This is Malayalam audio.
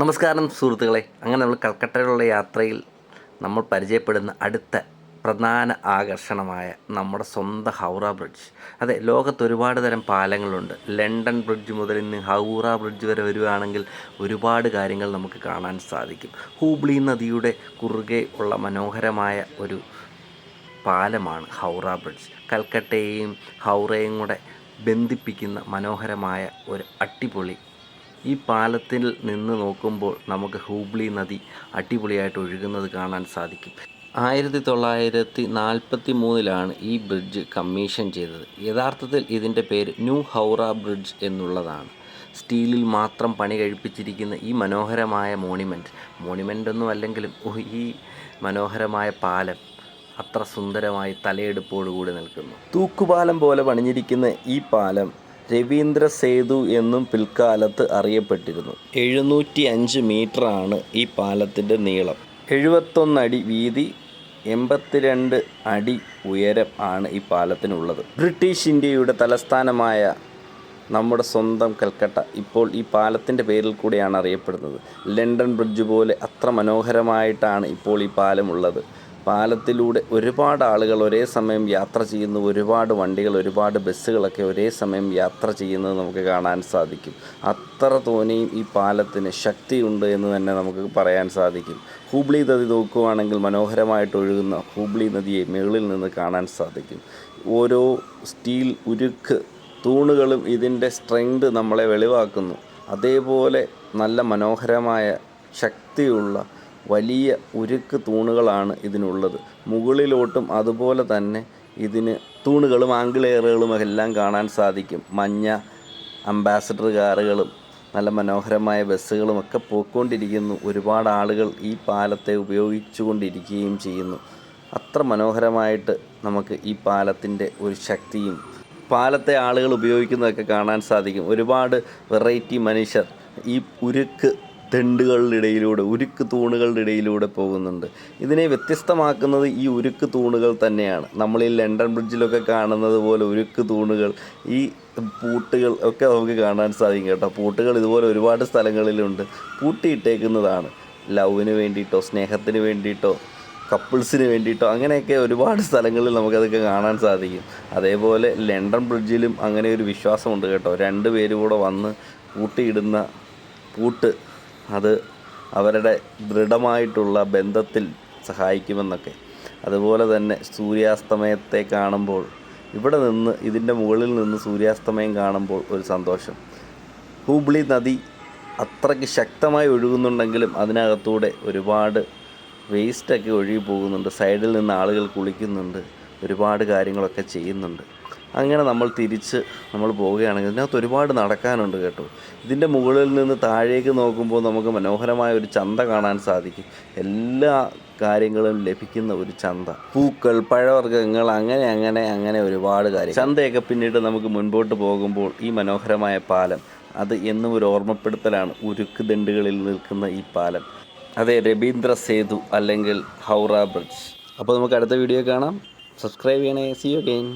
നമസ്കാരം സുഹൃത്തുക്കളെ. അങ്ങനെ നമ്മൾ കൽക്കട്ടയിലുള്ള യാത്രയിൽ നമ്മൾ പരിചയപ്പെടുന്ന അടുത്ത പ്രധാന ആകർഷണമായ നമ്മുടെ സ്വന്തം ഹൗറ ബ്രിഡ്ജ്. അതെ ലോകത്ത് ഒരുപാട് തരം പാലങ്ങളുണ്ട്. ലണ്ടൻ ബ്രിഡ്ജ് മുതൽ ഇന്ന് ഹൗറ ബ്രിഡ്ജ് വരെ വരുവാണെങ്കിൽ ഒരുപാട് കാര്യങ്ങൾ നമുക്ക് കാണാൻ സാധിക്കും. ഹൂബ്ലി നദിയുടെ കുറുകെ ഉള്ള മനോഹരമായ ഒരു പാലമാണ് ഹൗറ ബ്രിഡ്ജ്. കൽക്കട്ടയെയും ഹൗറയും കൂടെ ബന്ധിപ്പിക്കുന്ന മനോഹരമായ ഒരു അടിപൊളി ഈ പാലത്തിൽ നിന്ന് നോക്കുമ്പോൾ നമുക്ക് ഹൂബ്ലി നദി അടിപൊളിയായിട്ട് ഒഴുകുന്നത് കാണാൻ സാധിക്കും. ആയിരത്തി തൊള്ളായിരത്തി നാൽപ്പത്തി മൂന്നിലാണ് ഈ ബ്രിഡ്ജ് കമ്മീഷൻ ചെയ്തത്. യഥാർത്ഥത്തിൽ ഇതിന്റെ പേര് ന്യൂ ഹൗറ ബ്രിഡ്ജ് എന്നുള്ളതാണ്. സ്റ്റീലിൽ മാത്രം പണി കഴിപ്പിച്ചിരിക്കുന്ന ഈ മനോഹരമായ മോണിമെന്റ് മോണിമെന്റ് ഒന്നും അല്ലെങ്കിലും ഈ മനോഹരമായ പാലം അത്ര സുന്ദരമായി തലയെടുപ്പോടുകൂടി നിൽക്കുന്നു. തൂക്കുപാലം പോലെ പണിഞ്ഞിരിക്കുന്ന ഈ പാലം രവീന്ദ്ര സേതു എന്നും പിൽക്കാലത്ത് അറിയപ്പെട്ടിരുന്നു. എഴുന്നൂറ്റി അഞ്ച് മീറ്ററാണ് ഈ പാലത്തിന്റെ നീളം. എഴുപത്തൊന്നടി വീതി എൺപത്തിരണ്ട് അടി ഉയരം ആണ് ഈ പാലത്തിനുള്ളത്. ബ്രിട്ടീഷ് ഇന്ത്യയുടെ തലസ്ഥാനമായ നമ്മുടെ സ്വന്തം കൽക്കട്ട ഇപ്പോൾ ഈ പാലത്തിന്റെ പേരിൽ കൂടെയാണ് അറിയപ്പെടുന്നത്. ലണ്ടൻ ബ്രിഡ്ജ് പോലെ അത്ര മനോഹരമായിട്ടാണ് ഇപ്പോൾ ഈ പാലമുള്ളത് പാലത്തിലൂടെ ഒരുപാട് ആളുകൾ ഒരേ സമയം യാത്ര ചെയ്യുന്നു. ഒരുപാട് വണ്ടികൾ ഒരുപാട് ബസ്സുകളൊക്കെ ഒരേ സമയം യാത്ര ചെയ്യുന്നത് നമുക്ക് കാണാൻ സാധിക്കും. അത്ര തോനെയും ഈ പാലത്തിന് ശക്തിയുണ്ട് എന്ന് തന്നെ നമുക്ക് പറയാൻ സാധിക്കും. ഹൂബ്ലി നദി നോക്കുകയാണെങ്കിൽ മനോഹരമായിട്ട് ഒഴുകുന്ന ഹൂബ്ലി നദിയെ മുകളിൽ നിന്ന് കാണാൻ സാധിക്കും. ഓരോ സ്റ്റീൽ ഉരുക്ക് തൂണുകളും ഇതിന്റെ സ്ട്രെങ്ത് നമ്മളെ വെളിവാക്കുന്നു. അതേപോലെ നല്ല മനോഹരമായ ശക്തിയുള്ള വലിയ ഉരുക്ക് തൂണുകളാണ് ഇതിനുള്ളത്. മുകളിലോട്ടും അതുപോലെ തന്നെ ഇതിന് തൂണുകളും ആംഗിളേറുകളും എല്ലാം കാണാൻ സാധിക്കും. മഞ്ഞ അംബാസഡർ കാറുകളും നല്ല മനോഹരമായ ബസ്സുകളും ഒക്കെ പോയിക്കൊണ്ടിരിക്കുന്നു. ഒരുപാട് ആളുകൾ ഈ പാലത്തെ ഉപയോഗിച്ചുകൊണ്ടിരിക്കുകയും ചെയ്യുന്നു. അത്ര മനോഹരമായിട്ട് നമുക്ക് ഈ പാലത്തിന്റെ ഒരു ശക്തിയും പാലത്തെ ആളുകൾ ഉപയോഗിക്കുന്നതൊക്കെ കാണാൻ സാധിക്കും. ഒരുപാട് വെറൈറ്റി മനുഷ്യർ ഈ ഉരുക്ക് തെണ്ടുകളുടെ ഇടയിലൂടെ ഉരുക്ക് തൂണുകളുടെ ഇടയിലൂടെ പോകുന്നുണ്ട്. ഇതിനെ വ്യത്യസ്തമാക്കുന്നത് ഈ ഉരുക്ക് തൂണുകൾ തന്നെയാണ്. നമ്മൾ ഈ ലണ്ടൻ ബ്രിഡ്ജിലൊക്കെ കാണുന്നത് പോലെ ഉരുക്ക് തൂണുകൾ ഈ പൂട്ടുകൾ ഒക്കെ നമുക്ക് കാണാൻ സാധിക്കും കേട്ടോ. പൂട്ടുകൾ ഇതുപോലെ ഒരുപാട് സ്ഥലങ്ങളിലുണ്ട്. പൂട്ടിയിട്ടേക്കുന്നതാണ്. ലവിന് വേണ്ടിയിട്ടോ സ്നേഹത്തിന് വേണ്ടിയിട്ടോ കപ്പിൾസിന് വേണ്ടിയിട്ടോ അങ്ങനെയൊക്കെ ഒരുപാട് സ്ഥലങ്ങളിൽ നമുക്കതൊക്കെ കാണാൻ സാധിക്കും. അതേപോലെ ലണ്ടൻ ബ്രിഡ്ജിലും അങ്ങനെ ഒരു വിശ്വാസമുണ്ട് കേട്ടോ. രണ്ട് പേരും കൂടെ വന്ന് പൂട്ടിയിടുന്ന പൂട്ട് അത് അവരുടെ ദൃഢമായിട്ടുള്ള ബന്ധത്തിൽ സഹായിക്കുമെന്നൊക്കെ. അതുപോലെ തന്നെ സൂര്യാസ്തമയത്തെ കാണുമ്പോൾ ഇവിടെ നിന്ന് ഇതിന്റെ മുകളിൽ നിന്ന് സൂര്യാസ്തമയം കാണുമ്പോൾ ഒരു സന്തോഷം. ഹൂബ്ലി നദി അത്രയ്ക്ക് ശക്തമായി ഒഴുകുന്നുണ്ടെങ്കിലും അതിനകത്തൂടെ ഒരുപാട് വേസ്റ്റൊക്കെ ഒഴുകി പോകുന്നുണ്ട്. സൈഡിൽ നിന്ന് ആളുകൾ കുളിക്കുന്നുണ്ട്. ഒരുപാട് കാര്യങ്ങളൊക്കെ ചെയ്യുന്നുണ്ട്. അങ്ങനെ നമ്മൾ തിരിച്ച് നമ്മൾ പോവുകയാണെങ്കിൽ ഇതിനകത്ത് ഒരുപാട് നടക്കാനുണ്ട് കേട്ടോ. ഇതിന്റെ മുകളിൽ നിന്ന് താഴേക്ക് നോക്കുമ്പോൾ നമുക്ക് മനോഹരമായ ഒരു ചന്ത കാണാൻ സാധിക്കും. എല്ലാ കാര്യങ്ങളും ലഭിക്കുന്ന ഒരു ചന്ത. പൂക്കൾ പഴവർഗങ്ങൾ അങ്ങനെ അങ്ങനെ അങ്ങനെ ഒരുപാട് കാര്യം ചന്തയൊക്കെ പിന്നീട് നമുക്ക് മുൻപോട്ട് പോകുമ്പോൾ ഈ മനോഹരമായ പാലം അത് എന്നും ഒരു ഓർമ്മപ്പെടുത്തലാണ് ഉരുക്ക് ദണ്ടുകളിൽ നിൽക്കുന്ന ഈ പാലം. അതെ രവീന്ദ്ര സേതു അല്ലെങ്കിൽ ഹൗറ ബ്രിഡ്ജ്. അപ്പോൾ നമുക്ക് അടുത്ത വീഡിയോ കാണാം. സബ്സ്ക്രൈബ് ചെയ്യണേ. C you again